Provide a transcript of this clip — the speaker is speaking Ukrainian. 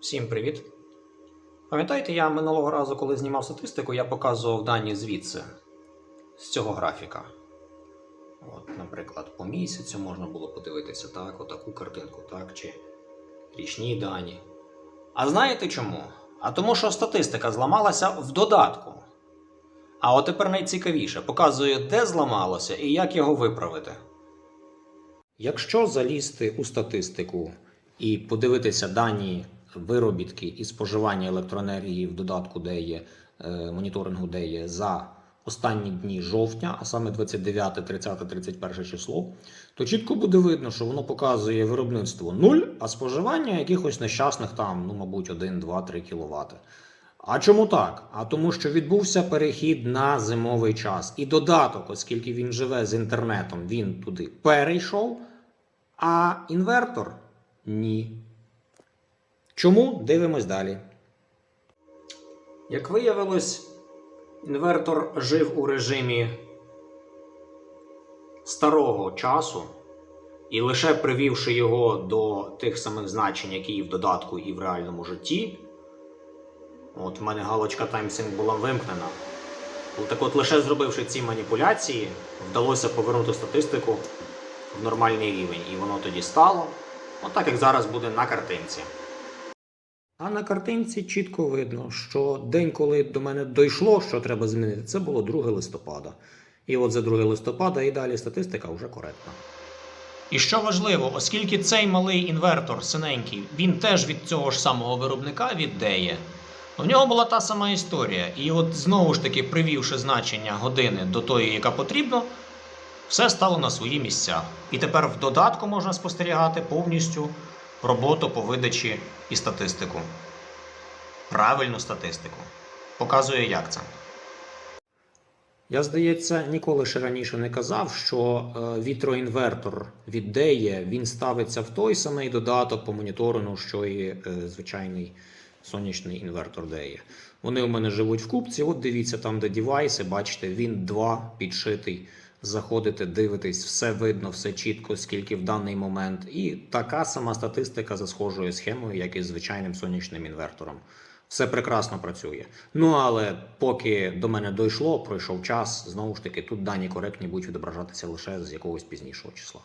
Всім привіт! Пам'ятаєте, я минулого разу, коли знімав статистику, я показував дані звідси, з цього графіка. От, наприклад, по місяцю можна було подивитися так, отаку картинку, так, чи річні дані. А знаєте чому? А тому, що статистика зламалася в додатку. А от тепер найцікавіше показує, де зламалося і як його виправити. Якщо залізти у статистику і подивитися дані виробітки і споживання електроенергії в додатку, де є е, моніторингу, де є за останні дні жовтня, а саме 29, 30, 31 число, то чітко буде видно, що воно показує виробництво 0, а споживання якихось нещасних там, ну, мабуть, 1, 2, 3 кВт. А чому так? А тому, що відбувся перехід на зимовий час. І додаток, оскільки він живе з інтернетом, він туди перейшов, а інвертор ні. Чому? Дивимось далі. Як виявилось, інвертор жив у режимі старого часу, і лише привівши його до тих самих значень, які і в додатку, і в реальному житті. От в мене галочка TimeSync була вимкнена. Так от, лише зробивши ці маніпуляції, вдалося повернути статистику в нормальний рівень. І воно тоді стало. Отак, як зараз буде на картинці. А на картинці чітко видно, що день, коли до мене дійшло, що треба змінити, це було 2 листопада. І от за 2 листопада і далі статистика вже коректна. І що важливо, оскільки цей малий інвертор синенький, він теж від цього ж самого виробника віддає. У нього була та сама історія. І от знову ж таки, привівши значення години до тої, яка потрібно, все стало на свої місця. І тепер в додатку можна спостерігати повністю роботу по видачі і статистику. Правильну статистику. Показує, як це. Я, здається, ніколи ще раніше не казав, що е, вітроінвертор від Деє він ставиться в той самий додаток по моніторингу, що і е, звичайний сонячний інвертор Деє. Вони у мене живуть в купці. От дивіться, там, де девайси, бачите, він 2 підшитий. Заходите, дивитесь, все видно, все чітко, скільки в даний момент. І така сама статистика за схожою схемою, як і звичайним сонячним інвертором. Все прекрасно працює. Ну але поки до мене дійшло, пройшов час, знову ж таки, тут дані коректні будуть відображатися лише з якогось пізнішого числа.